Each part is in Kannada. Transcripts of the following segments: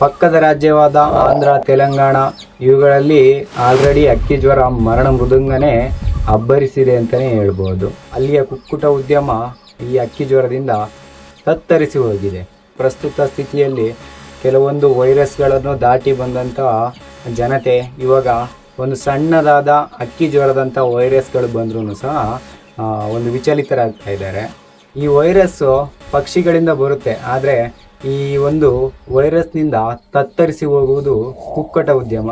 ಪಕ್ಕದ ರಾಜ್ಯವಾದ ಆಂಧ್ರ, ತೆಲಂಗಾಣ ಇವುಗಳಲ್ಲಿ ಆಲ್ರೆಡಿ ಅಕ್ಕಿ ಜ್ವರ, ಮರಣ ಮೃದಂಗನೇ ಅಬ್ಬರಿಸಿದೆ ಅಂತಲೇ ಹೇಳ್ಬೋದು. ಅಲ್ಲಿಯ ಕುಕ್ಕುಟ ಉದ್ಯಮ ಈ ಅಕ್ಕಿ ಜ್ವರದಿಂದ ತತ್ತರಿಸಿ ಹೋಗಿದೆ. ಪ್ರಸ್ತುತ ಸ್ಥಿತಿಯಲ್ಲಿ ಕೆಲವೊಂದು ವೈರಸ್ಗಳನ್ನು ದಾಟಿ ಬಂದಂಥ ಜನತೆ ಇವಾಗ ಒಂದು ಸಣ್ಣದಾದ ಅಕ್ಕಿ ಜ್ವರದಂಥ ವೈರಸ್ಗಳು ಬಂದರೂ ಸಹ ಒಂದು ವಿಚಲಿತರಾಗ್ತಾ ಇದ್ದಾರೆ. ಈ ವೈರಸ್ಸು ಪಕ್ಷಿಗಳಿಂದ ಬರುತ್ತೆ. ಆದರೆ ಈ ಒಂದು ವೈರಸ್ನಿಂದ ತತ್ತರಿಸಿ ಹೋಗುವುದು ಕುಕ್ಕಟ ಉದ್ಯಮ.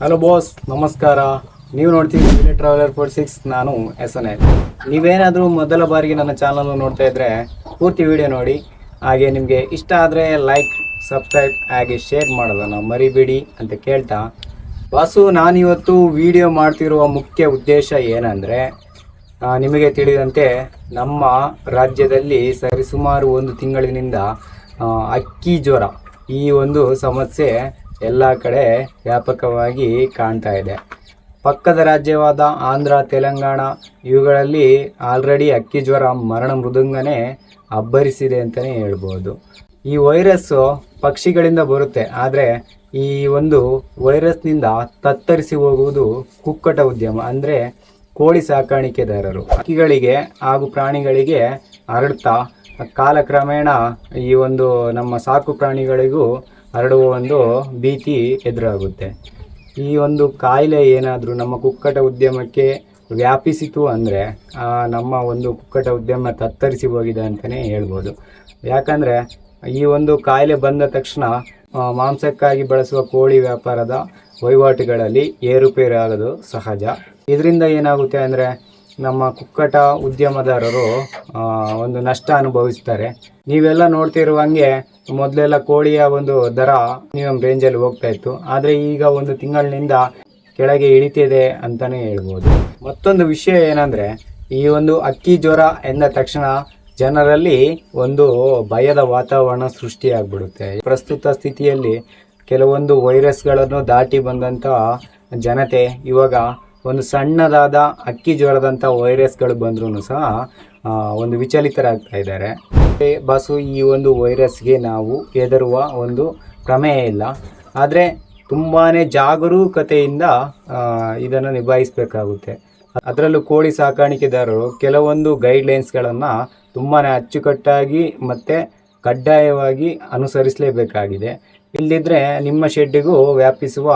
ಹಲೋ ಬಾಸ್, ನಮಸ್ಕಾರ. ನೀವು ನೋಡ್ತೀವಿ ಟ್ರಾವೆಲರ್ ಫೋರ್ ಸಿಕ್ಸ್ ನಾನು ಎಸ್ ಎನ್ ಎಲ್ ನೀವೇನಾದರೂ ಮೊದಲ ಬಾರಿಗೆ ನನ್ನ ಚಾನಲ್ ನೋಡ್ತಾ ಇದ್ದರೆ ಪೂರ್ತಿ ವಿಡಿಯೋ ನೋಡಿ. ಹಾಗೆ ನಿಮಗೆ ಇಷ್ಟ ಆದರೆ ಲೈಕ್ ಸಬ್ಸ್ಕ್ರೈಬ್ ಹಾಗೆ ಶೇರ್ ಮಾಡೋದನ್ನು ಮರಿಬೇಡಿ ಅಂತ ಕೇಳ್ತಾ. ವಾಸು ನಾನಿವತ್ತು ವಿಡಿಯೋ ಮಾಡ್ತಿರುವ ಮುಖ್ಯ ಉದ್ದೇಶ ಏನಂದರೆ ನಿಮಗೆ ತಿಳಿದಂತೆ ನಮ್ಮ ರಾಜ್ಯದಲ್ಲಿ ಸರಿಸುಮಾರು ಒಂದು ತಿಂಗಳಿನಿಂದ ಅಕ್ಕಿ ಜ್ವರ ಈ ಒಂದು ಸಮಸ್ಯೆ ಎಲ್ಲ ಕಡೆ ವ್ಯಾಪಕವಾಗಿ ಕಾಣ್ತಾ ಇದೆ. ಪಕ್ಕದ ರಾಜ್ಯವಾದ ಆಂಧ್ರ, ತೆಲಂಗಾಣ ಇವುಗಳಲ್ಲಿ ಆಲ್ರೆಡಿ ಅಕ್ಕಿ ಜ್ವರ, ಮರಣ ಮೃದಂಗನೇ ಅಬ್ಬರಿಸಿದೆ ಅಂತಲೇ ಹೇಳ್ಬೋದು. ಈ ವೈರಸ್ಸು ಪಕ್ಷಿಗಳಿಂದ ಬರುತ್ತೆ, ಆದರೆ ಈ ಒಂದು ವೈರಸ್ನಿಂದ ತತ್ತರಿಸಿ ಹೋಗುವುದು ಕುಕ್ಕಟ ಉದ್ಯಮ, ಅಂದರೆ ಕೋಳಿ ಸಾಕಾಣಿಕೆದಾರರು. ಹಕ್ಕಿಗಳಿಗೆ ಹಾಗೂ ಪ್ರಾಣಿಗಳಿಗೆ ಹರಡ್ತಾ, ಕಾಲಕ್ರಮೇಣ ಈ ಒಂದು ನಮ್ಮ ಸಾಕು ಪ್ರಾಣಿಗಳಿಗೂ ಹರಡುವ ಒಂದು ಭೀತಿ ಎದುರಾಗುತ್ತೆ. ಈ ಒಂದು ಕಾಯಿಲೆ ಏನಾದರೂ ನಮ್ಮ ಕುಕ್ಕಟ ಉದ್ಯಮಕ್ಕೆ ವ್ಯಾಪಿಸಿತು ಅಂದರೆ ನಮ್ಮ ಒಂದು ಕುಕ್ಕಟ ಉದ್ಯಮ ತತ್ತರಿಸಿ ಹೋಗಿದೆ ಅಂತಲೇ ಹೇಳ್ಬೋದು. ಯಾಕಂದರೆ, ಈ ಒಂದು ಕಾಯಿಲೆ ಬಂದ ತಕ್ಷಣ ಮಾಂಸಕ್ಕಾಗಿ ಬಳಸುವ ಕೋಳಿ ವ್ಯಾಪಾರದ ವಹಿವಾಟುಗಳಲ್ಲಿ ಏರುಪೇರು ಆಗೋದು ಸಹಜ. ಇದರಿಂದ ಏನಾಗುತ್ತೆ ಅಂದರೆ ನಮ್ಮ ಕುಕ್ಕಟ ಉದ್ಯಮದಾರರು ಒಂದು ನಷ್ಟ ಅನುಭವಿಸ್ತಾರೆ. ನೀವೆಲ್ಲ ನೋಡ್ತಿರುವಂಗೆ ಮೊದಲೆಲ್ಲ ಕೋಳಿಯ ಒಂದು ದರ ಮಿನಿಮಮ್ ರೇಂಜಲ್ಲಿ ಹೋಗ್ತಾ ಇತ್ತು. ಆದರೆ ಈಗ ಒಂದು ತಿಂಗಳಿನಿಂದ ಕೆಳಗೆ ಇಳಿತಿದೆ ಅಂತಲೇ ಹೇಳ್ಬೋದು. ಮತ್ತೊಂದು ವಿಷಯ ಏನಂದರೆ, ಈ ಒಂದು ಅಕ್ಕಿ ಜ್ವರ ಎಂದ ತಕ್ಷಣ ಜನರಲ್ಲಿ ಒಂದು ಭಯದ ವಾತಾವರಣ ಸೃಷ್ಟಿಯಾಗ್ಬಿಡುತ್ತೆ. ಪ್ರಸ್ತುತ ಸ್ಥಿತಿಯಲ್ಲಿ ಕೆಲವೊಂದು ವೈರಸ್ಗಳನ್ನು ದಾಟಿ ಬಂದಂಥ ಜನತೆ ಇವಾಗ ಒಂದು ಸಣ್ಣದಾದ ಅಕ್ಕಿ ಜ್ವರದಂಥ ವೈರಸ್ಗಳು ಬಂದ್ರೂ ಸಹ ಒಂದು ವಿಚಲಿತರಾಗ್ತಾ ಇದ್ದಾರೆ. ಬಸ್ಸು ಈ ಒಂದು ವೈರಸ್ಗೆ ನಾವು ಹೆದರುವ ಒಂದು ಪ್ರಮೇಯ ಇಲ್ಲ. ಆದರೆ ತುಂಬಾ ಜಾಗರೂಕತೆಯಿಂದ ಇದನ್ನು ನಿಭಾಯಿಸಬೇಕಾಗುತ್ತೆ. ಅದರಲ್ಲೂ ಕೋಳಿ ಸಾಕಾಣಿಕೆದಾರರು ಕೆಲವೊಂದು ಗೈಡ್ಲೈನ್ಸ್ಗಳನ್ನು ತುಂಬಾ ಅಚ್ಚುಕಟ್ಟಾಗಿ ಮತ್ತು ಕಡ್ಡಾಯವಾಗಿ ಅನುಸರಿಸಲೇಬೇಕಾಗಿದೆ. ಇಲ್ಲದಿದ್ದರೆ ನಿಮ್ಮ ಶೆಡ್ಡಿಗೂ ವ್ಯಾಪಿಸುವ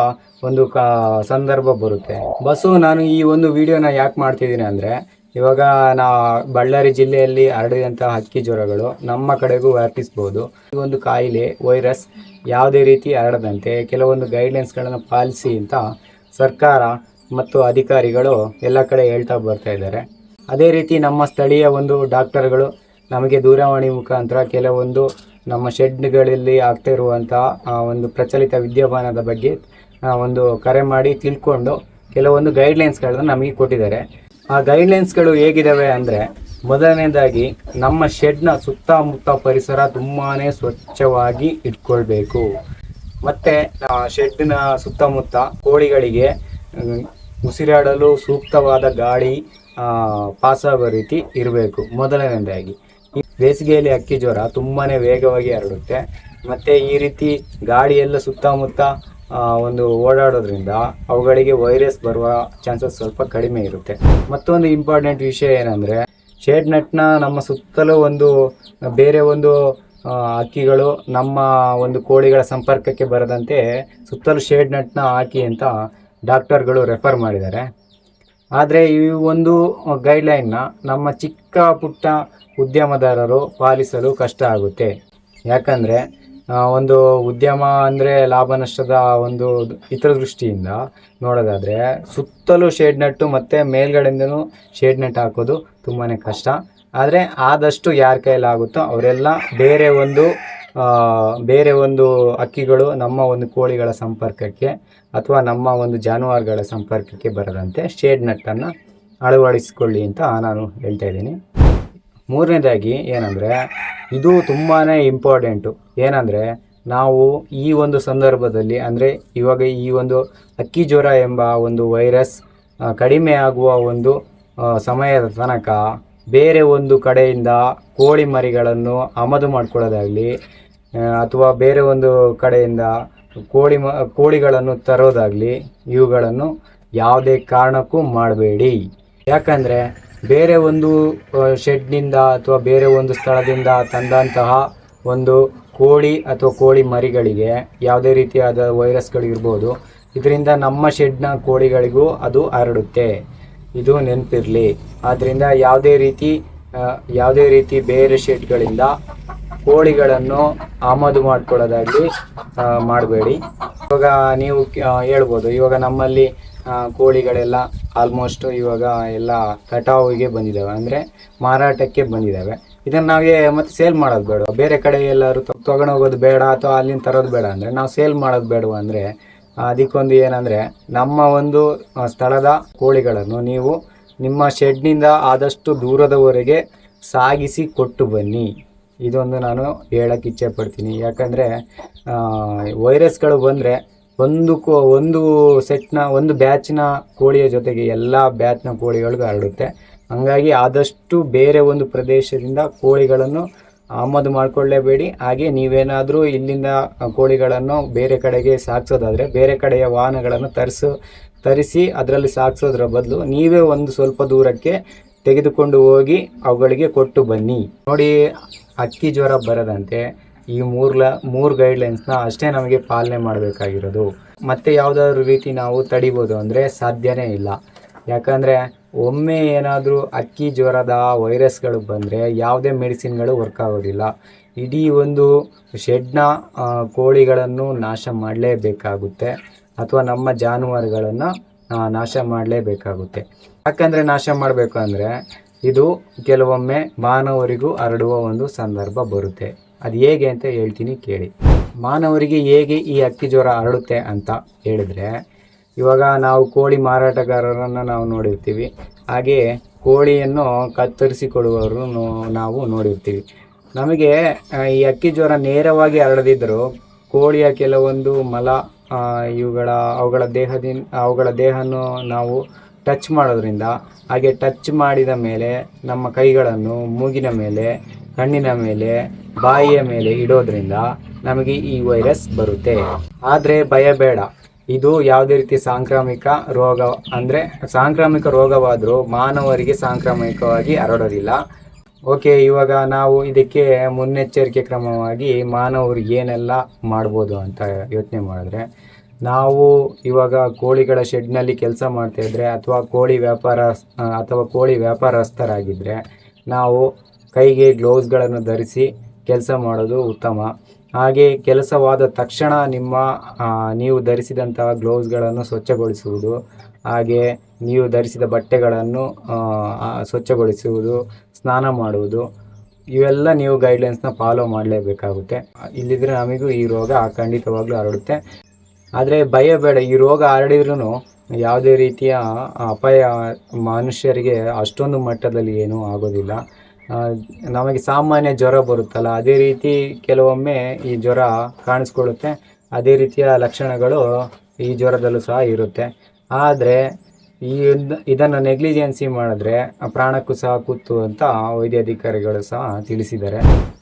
ಒಂದು ಕಾ, ಸಂದರ್ಭ ಬರುತ್ತೆ. ಬಸ್ಸು ನಾನು ಈ ಒಂದು ವಿಡಿಯೋನ ಯಾಕೆ ಮಾಡ್ತಿದ್ದೀನಿ ಅಂದರೆ, ಇವಾಗ ನಾ ಬಳ್ಳಾರಿ ಜಿಲ್ಲೆಯಲ್ಲಿ ಹರಡಿದಂತಹ ಹಕ್ಕಿ ಜ್ವರಗಳು ನಮ್ಮ ಕಡೆಗೂ ವ್ಯಾಪಿಸ್ಬೋದು. ಈ ಒಂದು ಕಾಯಿಲೆ, ವೈರಸ್ ಯಾವುದೇ ರೀತಿ ಹರಡದಂತೆ ಕೆಲವೊಂದು ಗೈಡ್ಲೈನ್ಸ್ಗಳನ್ನು ಪಾಲಿಸಿ ಅಂತ ಸರ್ಕಾರ ಮತ್ತು ಅಧಿಕಾರಿಗಳು ಎಲ್ಲ ಕಡೆ ಹೇಳ್ತಾ ಬರ್ತಾ ಇದ್ದಾರೆ. ಅದೇ ರೀತಿ ನಮ್ಮ ಸ್ಥಳೀಯ ಒಂದು ಡಾಕ್ಟರ್ಗಳು ನಮಗೆ ದೂರವಾಣಿ ಮುಖಾಂತರ ಕೆಲವೊಂದು ನಮ್ಮ ಶೆಡ್ಗಳಲ್ಲಿ ಆಗ್ತಾ ಇರುವಂತಹ ಒಂದು ಪ್ರಚಲಿತ ವಿದ್ಯಮಾನದ ಬಗ್ಗೆ ಒಂದು ಕರೆ ಮಾಡಿ ತಿಳ್ಕೊಂಡು ಕೆಲವೊಂದು ಗೈಡ್ಲೈನ್ಸ್ಗಳನ್ನ ನಮಗೆ ಕೊಟ್ಟಿದ್ದಾರೆ. ಆ ಗೈಡ್ಲೈನ್ಸ್ಗಳು ಹೇಗಿದ್ದಾವೆ ಅಂದರೆ, ಮೊದಲನೇದಾಗಿ ನಮ್ಮ ಶೆಡ್ನ ಸುತ್ತಮುತ್ತ ಪರಿಸರ ತುಂಬಾ ಸ್ವಚ್ಛವಾಗಿ ಇಟ್ಕೊಳ್ಬೇಕು. ಮತ್ತು ಶೆಡ್ನ ಸುತ್ತಮುತ್ತ ಕೋಳಿಗಳಿಗೆ ಉಸಿರಾಡಲು ಸೂಕ್ತವಾದ ಗಾಳಿ ಪಾಸಾಗೋ ರೀತಿ ಇರಬೇಕು, ಮೊದಲನೇದಾಗಿ. ಬೇಸಿಗೆಯಲ್ಲಿ ಅಕ್ಕಿ ಜ್ವರ ತುಂಬಾ ವೇಗವಾಗಿ ಹರಡುತ್ತೆ. ಮತ್ತು ಈ ರೀತಿ ಗಾಳಿಯೆಲ್ಲ ಸುತ್ತಮುತ್ತ ಒಂದು ಓಡಾಡೋದ್ರಿಂದ ಅವುಗಳಿಗೆ ವೈರಸ್ ಬರುವ ಚಾನ್ಸಸ್ ಸ್ವಲ್ಪ ಕಡಿಮೆ ಇರುತ್ತೆ. ಮತ್ತೊಂದು ಇಂಪಾರ್ಟೆಂಟ್ ವಿಷಯ ಏನಂದರೆ ಶೇಡ್ ನಟ್ನ ನಮ್ಮ ಸುತ್ತಲೂ ಒಂದು, ಬೇರೆ ಒಂದು ಅಕ್ಕಿಗಳು ನಮ್ಮ ಒಂದು ಕೋಳಿಗಳ ಸಂಪರ್ಕಕ್ಕೆ ಬರದಂತೆ ಸುತ್ತಲೂ ಶೇಡ್ ನಟ್ನ ಹಾಕಿ ಅಂತ ಡಾಕ್ಟರ್ಗಳು ರೆಫರ್ ಮಾಡಿದ್ದಾರೆ. ಆದರೆ ಈ ಒಂದು ಗೈಡ್ಲೈನ್ನ ನಮ್ಮ ಚಿಕ್ಕ ಪುಟ್ಟ ಉದ್ಯಮದಾರರು ಪಾಲಿಸಲು ಕಷ್ಟ ಆಗುತ್ತೆ. ಯಾಕಂದರೆ ಒಂದು ಉದ್ಯಮ ಅಂದರೆ ಲಾಭ ನಷ್ಟದ ಒಂದು ಇತರ ದೃಷ್ಟಿಯಿಂದ ನೋಡೋದಾದರೆ, ಸುತ್ತಲೂ ಶೇಡ್ ನೆಟ್ಟು ಮತ್ತು ಮೇಲ್ಗಡೆಯಿಂದನೂ ಶೇಡ್ ನೆಟ್ ಹಾಕೋದು ತುಂಬಾ ಕಷ್ಟ. ಆದರೆ ಆದಷ್ಟು ಯಾರ ಆಗುತ್ತೋ ಅವರೆಲ್ಲ ಬೇರೆ ಒಂದು ಬೇರೆ ಒಂದು ಹಕ್ಕಿಗಳು ನಮ್ಮ ಒಂದು ಕೋಳಿಗಳ ಸಂಪರ್ಕಕ್ಕೆ ಅಥವಾ ನಮ್ಮ ಒಂದು ಜಾನುವಾರುಗಳ ಸಂಪರ್ಕಕ್ಕೆ ಬರದಂತೆ ಶೇಡ್ ನಟ್ಟನ್ನು ಅಳವಡಿಸಿಕೊಳ್ಳಿ ಅಂತ ನಾನು ಹೇಳ್ತಾ ಇದ್ದೀನಿ. ಮೂರನೇದಾಗಿ ಏನಂದರೆ, ಇದು ತುಂಬಾ ಇಂಪಾರ್ಟೆಂಟು ಏನಂದರೆ, ನಾವು ಈ ಒಂದು ಸಂದರ್ಭದಲ್ಲಿ, ಅಂದರೆ ಇವಾಗ ಈ ಒಂದು ಅಕ್ಕಿ ಜ್ವರ ಎಂಬ ಒಂದು ವೈರಸ್ ಕಡಿಮೆ ಆಗುವ ಒಂದು ಸಮಯದ ತನಕ ಬೇರೆ ಒಂದು ಕಡೆಯಿಂದ ಕೋಳಿ ಮರಿಗಳನ್ನು ಆಮದು ಮಾಡ್ಕೊಳ್ಳೋದಾಗಲಿ ಅಥವಾ ಬೇರೆ ಒಂದು ಕಡೆಯಿಂದ ಕೋಳಿ ಕೋಳಿಗಳನ್ನು ತರೋದಾಗಲಿ ಇವುಗಳನ್ನು ಯಾವುದೇ ಕಾರಣಕ್ಕೂ ಮಾಡಬೇಡಿ. ಯಾಕಂದರೆ ಬೇರೆ ಒಂದು ಶೆಡ್ನಿಂದ ಅಥವಾ ಬೇರೆ ಒಂದು ಸ್ಥಳದಿಂದ ತಂದಂತಹ ಒಂದು ಕೋಳಿ ಅಥವಾ ಕೋಳಿ ಮರಿಗಳಿಗೆ ಯಾವುದೇ ರೀತಿಯಾದ ವೈರಸ್ಗಳಿರ್ಬೋದು ಇದರಿಂದ ನಮ್ಮ ಶೆಡ್ನ ಕೋಳಿಗಳಿಗೂ ಅದು ಹರಡುತ್ತೆ. ಇದು ನೆನಪಿರಲಿ. ಆದ್ದರಿಂದ ಯಾವುದೇ ರೀತಿ ಯಾವುದೇ ರೀತಿ ಬೇರೆ ಶೆಡ್ಗಳಿಂದ ಕೋಳಿಗಳನ್ನು ಆಮದು ಮಾಡ್ಕೊಳ್ಳೋದಾಗಲಿ ಮಾಡಬೇಡಿ. ಇವಾಗ ನೀವು ಹೇಳ್ಬೋದು, ಇವಾಗ ನಮ್ಮಲ್ಲಿ ಕೋಳಿಗಳೆಲ್ಲ ಆಲ್ಮೋಸ್ಟ್ ಇವಾಗ ಎಲ್ಲ ಕಟಾವಿಗೆ ಬಂದಿದ್ದಾವೆ ಅಂದರೆ ಮಾರಾಟಕ್ಕೆ ಬಂದಿದ್ದಾವೆ ಇದನ್ನು ನಾವೇ ಮತ್ತೆ ಸೇಲ್ ಮಾಡೋದು ಬೇಡ. ಬೇರೆ ಕಡೆ ಎಲ್ಲರೂ ತೊಗೊಂಡೋಗೋದು ಬೇಡ ಅಥವಾ ಅಲ್ಲಿಂದ ತರೋದು ಬೇಡ ಅಂದರೆ ನಾವು ಸೇಲ್ ಮಾಡೋದು ಬೇಡ ಅಂದರೆ ಅದಕ್ಕೊಂದು ಏನಂದರೆ ನಮ್ಮ ಒಂದು ಸ್ಥಳದ ಕೋಳಿಗಳನ್ನು ನೀವು ನಿಮ್ಮ ಶೆಡ್ನಿಂದ ಆದಷ್ಟು ದೂರದವರೆಗೆ ಸಾಗಿಸಿ ಕೊಟ್ಟು ಬನ್ನಿ. ಇದೊಂದು ನಾನು ಹೇಳಕ್ಕೆ ಇಚ್ಛೆ ಪಡ್ತೀನಿ ಯಾಕಂದರೆ ವೈರಸ್ಗಳು ಬಂದರೆ ಒಂದು ಕೋ ಒಂದು ಸೆಟ್ನ, ಒಂದು ಬ್ಯಾಚ್ನ ಕೋಳಿಯ ಜೊತೆಗೆ ಎಲ್ಲ ಬ್ಯಾಚ್ನ ಕೋಳಿಗಳಿಗೂ ಹರಡುತ್ತೆ. ಹಂಗಾಗಿ ಆದಷ್ಟು ಬೇರೆ ಒಂದು ಪ್ರದೇಶದಿಂದ ಕೋಳಿಗಳನ್ನು ಆಮದು ಮಾಡಿಕೊಳ್ಳೇಬೇಡಿ. ಹಾಗೆ ನೀವೇನಾದರೂ ಇಲ್ಲಿಂದ ಕೋಳಿಗಳನ್ನು ಬೇರೆ ಕಡೆಗೆ ಸಾಗಿಸೋದಾದರೆ ಬೇರೆ ಕಡೆಯ ವಾಹನಗಳನ್ನು ತರಿಸು, ತರಿಸಿ ಅದರಲ್ಲಿ ಸಾಗಿಸೋದ್ರ ಬದಲು ನೀವೇ ಒಂದು ಸ್ವಲ್ಪ ದೂರಕ್ಕೆ ತೆಗೆದುಕೊಂಡು ಹೋಗಿ ಅವುಗಳಿಗೆ ಕೊಟ್ಟು ಬನ್ನಿ. ನೋಡಿ ಅಕ್ಕಿ ಜ್ವರ ಬರದಂತೆ ಈ ಮೂರ್ಲ, ಮೂರು ಗೈಡ್ಲೈನ್ಸ್ನ ಅಷ್ಟೇ ನಮಗೆ ಪಾಲನೆ ಮಾಡಬೇಕಾಗಿರೋದು. ಮತ್ತೆ ಯಾವುದಾದ್ರು ರೀತಿ ನಾವು ತಡಿಬೋದು ಅಂದರೆ ಸಾಧ್ಯನೇ ಇಲ್ಲ. ಯಾಕಂದರೆ ಒಮ್ಮೆ ಏನಾದರೂ ಅಕ್ಕಿ ಜ್ವರದ ವೈರಸ್ಗಳು ಬಂದರೆ ಯಾವುದೇ ಮೆಡಿಸಿನ್ಗಳು ವರ್ಕ್ ಆಗೋದಿಲ್ಲ. ಇಡೀ ಒಂದು ಶೆಡ್ನ ಕೋಳಿಗಳನ್ನು ನಾಶ ಮಾಡಲೇಬೇಕಾಗುತ್ತೆ. ಅಥವಾ ನಮ್ಮ ಜಾನುವಾರುಗಳನ್ನು ನಾಶ ಮಾಡಲೇಬೇಕಾಗುತ್ತೆ. ಯಾಕಂದರೆ ನಾಶ ಮಾಡಬೇಕು ಅಂದರೆ ಇದು ಕೆಲವೊಮ್ಮೆ ಮಾನವರಿಗೂ ಹರಡುವ ಒಂದು ಸಂದರ್ಭ ಬರುತ್ತೆ. ಅದು ಹೇಗೆ ಅಂತ ಹೇಳ್ತೀನಿ ಕೇಳಿ. ಮಾನವರಿಗೆ ಹೇಗೆ ಈ ಅಕ್ಕಿ ಜ್ವರ ಹರಡುತ್ತೆ ಅಂತ ಹೇಳಿದ್ರೆ, ಇವಾಗ ನಾವು ಕೋಳಿ ಮಾರಾಟಗಾರರನ್ನು ನಾವು ನೋಡಿರ್ತೀವಿ. ಹಾಗೆಯೇ ಕೋಳಿಯನ್ನು ಕತ್ತರಿಸಿಕೊಳ್ಳುವವರು ನಾವು ನೋಡಿರ್ತೀವಿ. ನಮಗೆ ಈ ಅಕ್ಕಿ ಜ್ವರ ನೇರವಾಗಿ ಹರಡದಿದ್ದರೂ ಕೋಳಿಯ ಕೆಲವೊಂದು ಮಲ ಇವುಗಳ, ಅವುಗಳ ದೇಹದಿಂದ ಅವುಗಳ ದೇಹವನ್ನು ನಾವು ಟಚ್ ಮಾಡೋದ್ರಿಂದ, ಹಾಗೆ ಟಚ್ ಮಾಡಿದ ಮೇಲೆ ನಮ್ಮ ಕೈಗಳನ್ನು ಮೂಗಿನ ಮೇಲೆ, ಕಣ್ಣಿನ ಮೇಲೆ, ಬಾಯಿಯ ಮೇಲೆ ಇಡೋದ್ರಿಂದ ನಮಗೆ ಈ ವೈರಸ್ ಬರುತ್ತೆ. ಆದರೆ ಭಯ ಬೇಡ. ಇದು ಯಾವುದೇ ರೀತಿ ಸಾಂಕ್ರಾಮಿಕ ರೋಗ, ಅಂದರೆ ಸಾಂಕ್ರಾಮಿಕ ರೋಗವಾದರೂ ಮಾನವರಿಗೆ ಸಾಂಕ್ರಾಮಿಕವಾಗಿ ಹರಡೋದಿಲ್ಲ. ಓಕೆ, ಇವಾಗ ನಾವು ಇದಕ್ಕೆ ಮುನ್ನೆಚ್ಚರಿಕೆ ಕ್ರಮವಾಗಿ ಮಾನವರು ಏನೆಲ್ಲ ಮಾಡ್ಬೋದು ಅಂತ ಯೋಚನೆ ಮಾಡಿದ್ರೆ ನಾವು ಇವಾಗ ಕೋಳಿಗಳ ಶೆಡ್ನಲ್ಲಿ ಕೆಲಸ ಮಾಡ್ತಾಯಿದ್ರೆ ಅಥವಾ ಕೋಳಿ ವ್ಯಾಪಾರ, ಅಥವಾ ಕೋಳಿ ವ್ಯಾಪಾರಸ್ಥರಾಗಿದ್ದರೆ ನಾವು ಕೈಗೆ ಗ್ಲೌಸ್ಗಳನ್ನು ಧರಿಸಿ ಕೆಲಸ ಮಾಡೋದು ಉತ್ತಮ. ಹಾಗೆ ಕೆಲಸವಾದ ತಕ್ಷಣ ನಿಮ್ಮ ನೀವು ಧರಿಸಿದಂತಹ ಗ್ಲೌಸ್ಗಳನ್ನು ಸ್ವಚ್ಛಗೊಳಿಸುವುದು, ಹಾಗೆ ನೀವು ಧರಿಸಿದ ಬಟ್ಟೆಗಳನ್ನು ಸ್ವಚ್ಛಗೊಳಿಸುವುದು, ಸ್ನಾನ ಮಾಡುವುದು, ಇವೆಲ್ಲ ನೀವು ಗೈಡ್ಲೈನ್ಸ್ನ ಫಾಲೋ ಮಾಡಲೇಬೇಕಾಗುತ್ತೆ. ಇಲ್ಲಿದ್ರೆ ನಮಗೂ ಈ ರೋಗ ಖಂಡಿತವಾಗ್ಲೂ ಹರಡುತ್ತೆ. ಆದರೆ ಭಯ ಬೇಡ. ಈ ರೋಗ ಹರಡಿದ್ರೂ ಯಾವುದೇ ರೀತಿಯ ಅಪಾಯ ಮನುಷ್ಯರಿಗೆ ಅಷ್ಟೊಂದು ಮಟ್ಟದಲ್ಲಿ ಏನೂ ಆಗೋದಿಲ್ಲ. ನಮಗೆ ಸಾಮಾನ್ಯ ಜ್ವರ ಬರುತ್ತಲ್ಲ, ಅದೇ ರೀತಿ ಕೆಲವೊಮ್ಮೆ ಈ ಜ್ವರ ಕಾಣಿಸ್ಕೊಳ್ಳುತ್ತೆ. ಅದೇ ರೀತಿಯ ಲಕ್ಷಣಗಳು ಈ ಜ್ವರದಲ್ಲೂ ಸಹ ಇರುತ್ತೆ. ಆದರೆ ಈ ಇದನ್ನ ನೆಗ್ಲಿಜೆನ್ಸಿ ಮಾಡಿದ್ರೆ ಪ್ರಾಣಕ್ಕೂ ಸಹ ಕೂತು ಅಂತ ವೈದ್ಯಾಧಿಕಾರಿಗಳು ಸಹ ತಿಳಿಸಿದ್ದಾರೆ.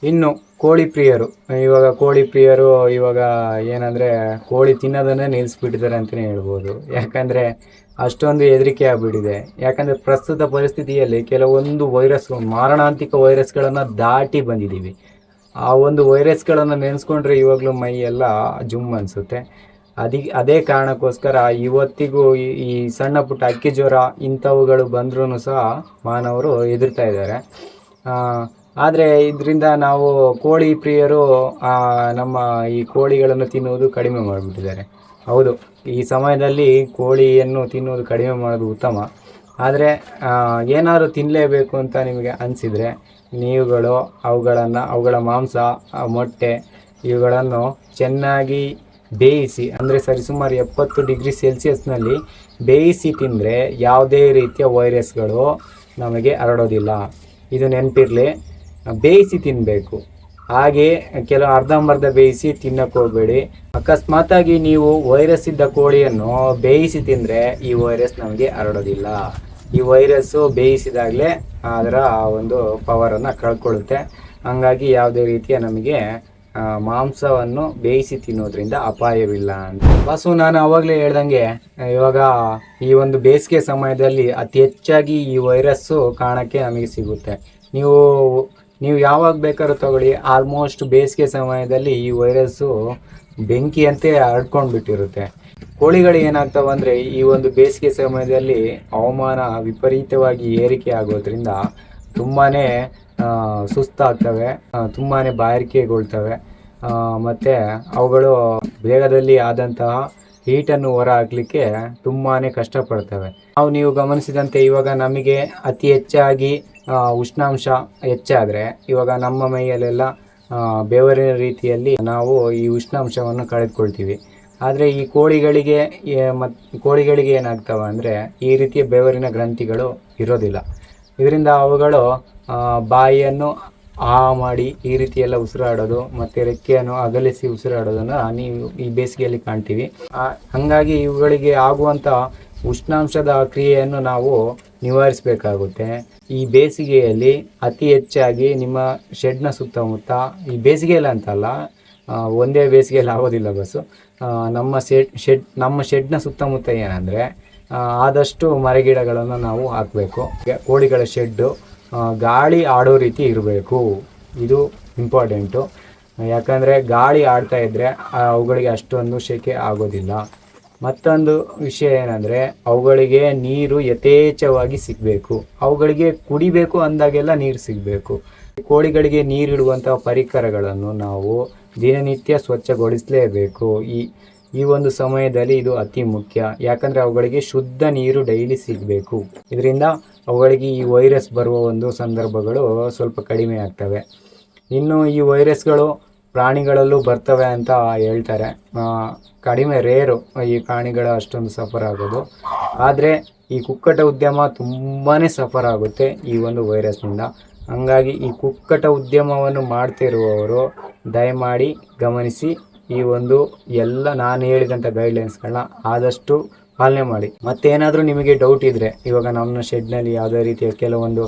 ಇನ್ನು ಕೋಳಿ ಪ್ರಿಯರು, ಇವಾಗ ಕೋಳಿ ಪ್ರಿಯರು ಇವಾಗ ಏನಂದರೆ ಕೋಳಿ ತಿನ್ನೋದನ್ನೇ ನಿಲ್ಲಿಸ್ಬಿಟ್ಟಿದ್ದಾರೆ ಅಂತಲೇ ಹೇಳ್ಬೋದು. ಯಾಕಂದರೆ ಅಷ್ಟೊಂದು ಹೆದರಿಕೆ ಆಗಿಬಿಟ್ಟಿದೆ. ಯಾಕಂದರೆ ಪ್ರಸ್ತುತ ಪರಿಸ್ಥಿತಿಯಲ್ಲಿ ಕೆಲವೊಂದು ವೈರಸ್ ಮಾರಣಾಂತಿಕ ವೈರಸ್ಗಳನ್ನು ದಾಟಿ ಬಂದಿದ್ದೀವಿ ಆ ಒಂದು ವೈರಸ್ಗಳನ್ನು ನೆನೆಸ್ಕೊಂಡ್ರೆ ಇವಾಗಲೂ ಮೈ ಎಲ್ಲ ಜುಮ್ ಅನಿಸುತ್ತೆ. ಅದಿ, ಅದೇ ಕಾರಣಕ್ಕೋಸ್ಕರ ಇವತ್ತಿಗೂ ಈ ಸಣ್ಣ ಪುಟ್ಟ ಅಕ್ಕಿ ಜ್ವರ ಇಂಥವುಗಳು ಬಂದ್ರೂ ಸಹ ಮಾನವರು ಎದುರ್ತಾ ಇದ್ದಾರೆ. ಆದರೆ ಇದರಿಂದ ನಾವು ಕೋಳಿ ಪ್ರಿಯರು ನಮ್ಮ ಈ ಕೋಳಿಗಳನ್ನು ತಿನ್ನುವುದು ಕಡಿಮೆ ಮಾಡಿಬಿಟ್ಟಿದ್ದಾರೆ. ಹೌದು, ಈ ಸಮಯದಲ್ಲಿ ಕೋಳಿಯನ್ನು ತಿನ್ನುವುದು ಕಡಿಮೆ ಮಾಡೋದು ಉತ್ತಮ. ಆದರೆ ಏನಾದರೂ ತಿನ್ನಲೇಬೇಕು ಅಂತ ನಿಮಗೆ ಅನಿಸಿದರೆ ನೀವುಗಳು ಅವುಗಳನ್ನು, ಅವುಗಳ ಮಾಂಸ ಮೊಟ್ಟೆ, ಇವುಗಳನ್ನು ಚೆನ್ನಾಗಿ ಬೇಯಿಸಿ, ಅಂದರೆ ಸರಿಸುಮಾರು ಎಪ್ಪತ್ತು ಡಿಗ್ರಿ ಸೆಲ್ಸಿಯಸ್ನಲ್ಲಿ ಬೇಯಿಸಿ ತಿಂದರೆ ಯಾವುದೇ ರೀತಿಯ ವೈರಸ್ಗಳು ನಮಗೆ ಹರಡೋದಿಲ್ಲ. ಇದು ನೆನಪಿರಲಿ ಬೇಯಿಸಿ ತಿನ್ನಬೇಕು ಹಾಗೆ ಕೆಲವು ಅರ್ಧಂಬರ್ಧ ಬೇಯಿಸಿ ತಿನ್ನಕ್ಕೆ ಹೋಗಬೇಡಿ. ಅಕಸ್ಮಾತಾಗಿ ನೀವು ವೈರಸ್ ಇದ್ದ ಕೋಳಿಯನ್ನು ಬೇಯಿಸಿ ತಿಂದರೆ ಈ ವೈರಸ್ ನಮಗೆ ಹರಡೋದಿಲ್ಲ. ಈ ವೈರಸ್ಸು ಬೇಯಿಸಿದಾಗಲೇ ಅದರ ಒಂದು ಪವರನ್ನು ಕಳ್ಕೊಳ್ಳುತ್ತೆ. ಹಂಗಾಗಿ ಯಾವುದೇ ರೀತಿಯ ನಮಗೆ ಮಾಂಸವನ್ನು ಬೇಯಿಸಿ ತಿನ್ನೋದ್ರಿಂದ ಅಪಾಯವಿಲ್ಲ ಅಂತ. ಬಸ್ಸು ನಾನು ಅವಾಗಲೇ ಹೇಳ್ದಂಗೆ ಇವಾಗ ಈ ಒಂದು ಬೇಸಿಗೆ ಸಮಯದಲ್ಲಿ ಅತಿ ಹೆಚ್ಚಾಗಿ ಈ ವೈರಸ್ಸು ಕಾಣಕ್ಕೆ ನಮಗೆ ಸಿಗುತ್ತೆ. ನೀವು ನೀವು ಯಾವಾಗ ಬೇಕಾದ್ರೂ ತಗೊಳ್ಳಿ, ಆಲ್ಮೋಸ್ಟ್ ಬೇಸಿಗೆ ಸಮಯದಲ್ಲಿ ಈ ವೈರಸ್ಸು ಬೆಂಕಿಯಂತೆ ಹರಡ್ಕೊಂಡು ಬಿಟ್ಟಿರುತ್ತೆ ಕೋಳಿಗಳು ಏನಾಗ್ತವೆ ಅಂದರೆ, ಈ ಒಂದು ಬೇಸಿಗೆ ಸಮಯದಲ್ಲಿ ಹವಾಮಾನ ವಿಪರೀತವಾಗಿ ಏರಿಕೆ ಆಗೋದ್ರಿಂದ ತುಂಬಾ ಸುಸ್ತಾಗ್ತವೆ ತುಂಬಾ ಬಾಯಾರಿಕೆಗೊಳ್ತವೆ ಮತ್ತು ಅವುಗಳು ಬೇಗದಲ್ಲಿ ಆದಂತಹ ಹೀಟನ್ನು ಹೊರ ಹಾಕ್ಲಿಕ್ಕೆ ತುಂಬಾ ಕಷ್ಟಪಡ್ತವೆ. ನಾವು ನೀವು ಗಮನಿಸಿದಂತೆ ಇವಾಗ ನಮಗೆ ಅತಿ ಹೆಚ್ಚಾಗಿ ಉಷ್ಣಾಂಶ ಹೆಚ್ಚಾದರೆ ಇವಾಗ ನಮ್ಮ ಮೈಯಲ್ಲೆಲ್ಲ ಬೆವರಿನ ರೀತಿಯಲ್ಲಿ ನಾವು ಈ ಉಷ್ಣಾಂಶವನ್ನು ಕಳೆದುಕೊಳ್ತೀವಿ. ಆದರೆ ಈ ಕೋಳಿಗಳಿಗೆ ಮತ್ತು ಕೋಳಿಗಳಿಗೆ ಏನಾಗ್ತವೆ ಅಂದರೆ ಈ ರೀತಿಯ ಬೆವರಿನ ಗ್ರಂಥಿಗಳು ಇರೋದಿಲ್ಲ. ಇದರಿಂದ ಅವುಗಳು ಬಾಯಿಯನ್ನು ಆ ಮಾಡಿ ಈ ರೀತಿ ಎಲ್ಲ ಉಸಿರಾಡೋದು, ಮತ್ತು ರೆಕ್ಕೆಯನ್ನು ಅಗಲಿಸಿ ಉಸಿರಾಡೋದನ್ನು ನೀವು ಈ ಬೇಸಿಗೆಯಲ್ಲಿ ಕಾಣ್ತೀವಿ. ಹಾಗಾಗಿ ಇವುಗಳಿಗೆ ಆಗುವಂಥ ಉಷ್ಣಾಂಶದ ಕ್ರಿಯೆಯನ್ನು ನಾವು ನಿವಾರಿಸಬೇಕಾಗುತ್ತೆ. ಈ ಬೇಸಿಗೆಯಲ್ಲಿ ಅತಿ ಹೆಚ್ಚಾಗಿ ನಿಮ್ಮ ಶೆಡ್ನ ಸುತ್ತಮುತ್ತ, ಈ ಬೇಸಿಗೆಯಲ್ಲಿ ಅಂತಲ್ಲ ಒಂದೇ ಬೇಸಿಗೆಯಲ್ಲಿ ಆಗೋದಿಲ್ಲ ಬಸ್ಸು. ನಮ್ಮ ಶೆಡ್ ಶೆಡ್ ನಮ್ಮ ಶೆಡ್ನ ಸುತ್ತಮುತ್ತ ಏನಂದರೆ ಆದಷ್ಟು ಮರಗಿಡಗಳನ್ನು ನಾವು ಹಾಕಬೇಕು. ಕೋಳಿಗಳ ಶೆಡ್ಡು ಗಾಳಿ ಆಡೋ ರೀತಿ ಇರಬೇಕು. ಇದು ಇಂಪಾರ್ಟೆಂಟು. ಯಾಕಂದರೆ ಗಾಳಿ ಆಡ್ತಾ ಇದ್ದರೆ ಅವುಗಳಿಗೆ ಅಷ್ಟೊಂದು ಶೆಕೆ ಆಗೋದಿಲ್ಲ. ಮತ್ತೊಂದು ವಿಷಯ ಏನಂದರೆ ಅವುಗಳಿಗೆ ನೀರು ಯಥೇಚ್ಛವಾಗಿ ಸಿಗಬೇಕು. ಅವುಗಳಿಗೆ ಕುಡಿಬೇಕು ಅಂದಾಗೆಲ್ಲ ನೀರು ಸಿಗಬೇಕು. ಕೋಳಿಗಳಿಗೆ ನೀರಿಡುವಂಥ ಪರಿಕರಗಳನ್ನು ನಾವು ದಿನನಿತ್ಯ ಸ್ವಚ್ಛಗೊಳಿಸಲೇಬೇಕು. ಈ ಈ ಒಂದು ಸಮಯದಲ್ಲಿ ಇದು ಅತಿ ಮುಖ್ಯ. ಯಾಕಂದರೆ ಅವುಗಳಿಗೆ ಶುದ್ಧ ನೀರು ಡೈಲಿ ಸಿಗಬೇಕು. ಇದರಿಂದ ಅವುಗಳಿಗೆ ಈ ವೈರಸ್ ಬರುವ ಒಂದು ಸಂದರ್ಭಗಳು ಸ್ವಲ್ಪ ಕಡಿಮೆ ಆಗ್ತವೆ. ಇನ್ನು ಈ ವೈರಸ್ಗಳು ಪ್ರಾಣಿಗಳಲ್ಲೂ ಬರ್ತವೆ ಅಂತ ಹೇಳ್ತಾರೆ. ಕಡಿಮೆ ರೇರು ಈ ಪ್ರಾಣಿಗಳು ಅಷ್ಟೊಂದು ಸಫರ್ ಆಗೋದು. ಆದರೆ ಈ ಕುಕ್ಕಟ ಉದ್ಯಮ ತುಂಬಾ ಸಫರ್ ಆಗುತ್ತೆ ಈ ಒಂದು ವೈರಸ್ನಿಂದ ಹಂಗಾಗಿ ಈ ಕುಕ್ಕಟ ಉದ್ಯಮವನ್ನು ಮಾಡ್ತಿರುವವರು ದಯಮಾಡಿ ಗಮನಿಸಿ ಈ ಒಂದು ಎಲ್ಲ ನಾನು ಹೇಳಿದಂಥ ಗೈಡ್ಲೈನ್ಸ್ಗಳನ್ನ ಆದಷ್ಟು ಪಾಲನೆ ಮಾಡಿ. ಮತ್ತೇನಾದರೂ ನಿಮಗೆ ಡೌಟ್ ಇದ್ದರೆ ಇವಾಗ ನಮ್ಮ ಶೆಡ್ನಲ್ಲಿ ಯಾವುದೇ ರೀತಿಯ ಕೆಲವೊಂದು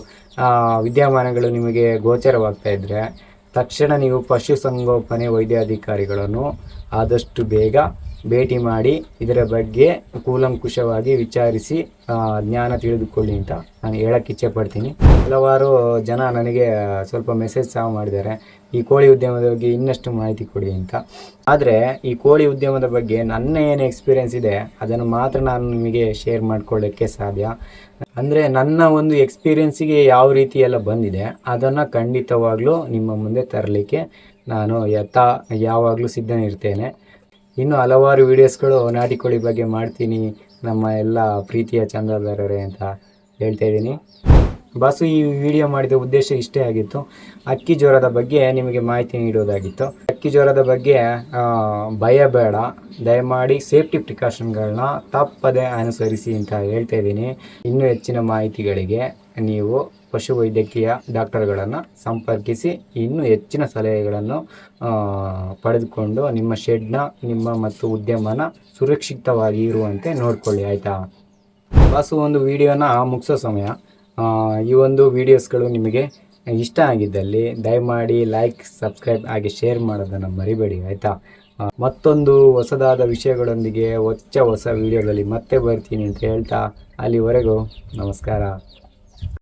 ವಿದ್ಯಮಾನಗಳು ನಿಮಗೆ ಗೋಚರವಾಗ್ತಾ ಇದ್ದರೆ ತಕ್ಷಣ ನೀವು ಪಶುಸಂಗೋಪನೆ ವೈದ್ಯಾಧಿಕಾರಿಗಳನ್ನು ಆದಷ್ಟು ಬೇಗ ಭೇಟಿ ಮಾಡಿ ಇದರ ಬಗ್ಗೆ ಕೂಲಂಕುಷವಾಗಿ ವಿಚಾರಿಸಿ ಜ್ಞಾನ ತಿಳಿದುಕೊಳ್ಳಿ ಅಂತ ನಾನು ಹೇಳಕ್ಕೆ ಇಚ್ಛೆ ಪಡ್ತೀನಿ ಹಲವಾರು ಜನ ನನಗೆ ಸ್ವಲ್ಪ ಮೆಸೇಜ್ ಸಹ ಮಾಡಿದ್ದಾರೆ. ಈ ಕೋಳಿ ಉದ್ಯಮದ ಬಗ್ಗೆ ಇನ್ನಷ್ಟು ಮಾಹಿತಿ ಕೊಡಿ ಅಂತ. ಆದರೆ ಈ ಕೋಳಿ ಉದ್ಯಮದ ಬಗ್ಗೆ ನನ್ನ ಏನು ಎಕ್ಸ್ಪೀರಿಯೆನ್ಸ್ ಇದೆ, ಅದನ್ನು ಮಾತ್ರ ನಾನು ನಿಮಗೆ ಶೇರ್ ಮಾಡ್ಕೊಳ್ಳೋಕ್ಕೆ ಸಾಧ್ಯ. ಅಂದರೆ ನನ್ನ ಒಂದು ಎಕ್ಸ್ಪೀರಿಯೆನ್ಸಿಗೆ ಯಾವ ರೀತಿ ಎಲ್ಲ ಬಂದಿದೆ, ಅದನ್ನು ಖಂಡಿತವಾಗ್ಲೂ ನಿಮ್ಮ ಮುಂದೆ ತರಲಿಕ್ಕೆ ನಾನು ಯಥಾ ಯಾವಾಗಲೂ ಸಿದ್ಧನಿರ್ತೇನೆ. ಇನ್ನು ಹಲವಾರು ವೀಡಿಯೋಸ್ಗಳು ನಾಟಿ ಕೋಳಿ ಬಗ್ಗೆ ಮಾಡ್ತೀನಿ, ನಮ್ಮ ಎಲ್ಲ ಪ್ರೀತಿಯ ಚಂದಾದಾರರೇ ಅಂತ ಹೇಳ್ತಾ ಇದ್ದೀನಿ. ಬಾಸು, ಈ ವಿಡಿಯೋ ಮಾಡಿದ ಉದ್ದೇಶ ಇಷ್ಟೇ ಆಗಿತ್ತು. ಅಕ್ಕಿ ಜ್ವರದ ಬಗ್ಗೆ ನಿಮಗೆ ಮಾಹಿತಿ ನೀಡೋದಾಗಿತ್ತು ಅಕ್ಕಿ ಜ್ವರದ ಬಗ್ಗೆ ಭಯ ಬೇಡ. ದಯಮಾಡಿ ಸೇಫ್ಟಿ ಪ್ರಿಕಾಷನ್ಗಳನ್ನ ತಪ್ಪದೆ ಅನುಸರಿಸಿ ಅಂತ ಹೇಳ್ತಾ ಇದ್ದೀನಿ. ಇನ್ನೂ ಹೆಚ್ಚಿನ ಮಾಹಿತಿಗಳಿಗೆ ನೀವು ಪಶುವೈದ್ಯಕೀಯ ಡಾಕ್ಟರ್ಗಳನ್ನು ಸಂಪರ್ಕಿಸಿ ಇನ್ನೂ ಹೆಚ್ಚಿನ ಸಲಹೆಗಳನ್ನು ಪಡೆದುಕೊಂಡು ನಿಮ್ಮ ಶೆಡ್ನ, ನಿಮ್ಮ ಮತ್ತು ಉದ್ಯಮನ ಸುರಕ್ಷಿತವಾಗಿ ಇರುವಂತೆ ನೋಡಿಕೊಳ್ಳಿ, ಆಯಿತಾ? ಬಾಸು, ಒಂದು ವಿಡಿಯೋನ ಮುಗಿಸೋ ಸಮಯ. ಈ ಒಂದು ವೀಡಿಯೋಸ್ಗಳು ನಿಮಗೆ ಇಷ್ಟ ಆಗಿದ್ದಲ್ಲಿ ದಯಮಾಡಿ ಲೈಕ್, ಸಬ್ಸ್ಕ್ರೈಬ್ ಹಾಗೆ ಶೇರ್ ಮಾಡೋದನ್ನು ಮರಿಬೇಡಿ, ಆಯಿತಾ? ಮತ್ತೊಂದು ಹೊಸದಾದ ವಿಷಯಗಳೊಂದಿಗೆ ಹೊಚ್ಚ ಹೊಸ ವಿಡಿಯೋದಲ್ಲಿ ಮತ್ತೆ ಬರ್ತೀನಿ ಅಂತ ಹೇಳ್ತಾ, ಅಲ್ಲಿವರೆಗೂ ನಮಸ್ಕಾರ.